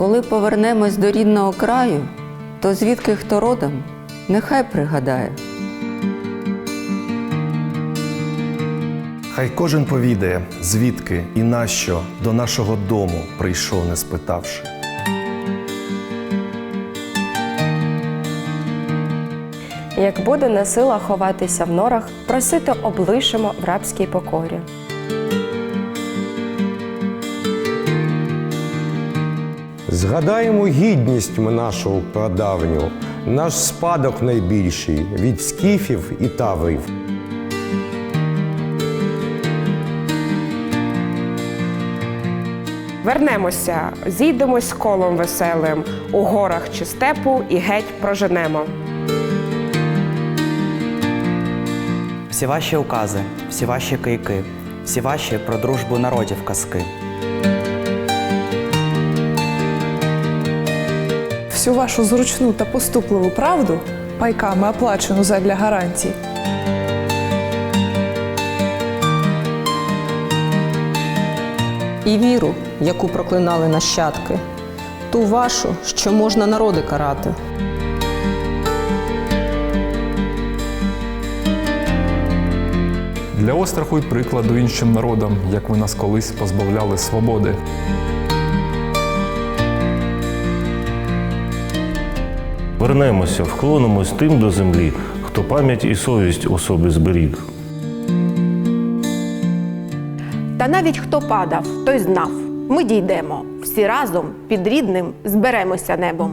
коли повернемось до рідного краю, то звідки хто родом, нехай пригадає. Хай кожен повідає, звідки і нащо до нашого дому прийшов, не спитавши. Як буде не сила ховатися в норах, просити облишимо в рабській покорі. Згадаємо гідність ми нашу прадавню, наш спадок найбільший від скіфів і таврів. Вернемося, зійдемось колом веселим у горах чи степу і геть проженемо. Всі ваші укази, всі ваші кийки, всі ваші про дружбу народів казки. Всю вашу зручну та поступливу правду, пайками оплачену задля гарантій, і віру, яку проклинали нащадки, ту вашу, що можна народи карати. Для остраху й прикладу іншим народам, як ви нас колись позбавляли свободи. Вернемося, вклонимось тим до землі, хто пам'ять і совість особи зберіг. Та навіть хто падав, той знав. Ми дійдемо. Всі разом під рідним зберемося небом.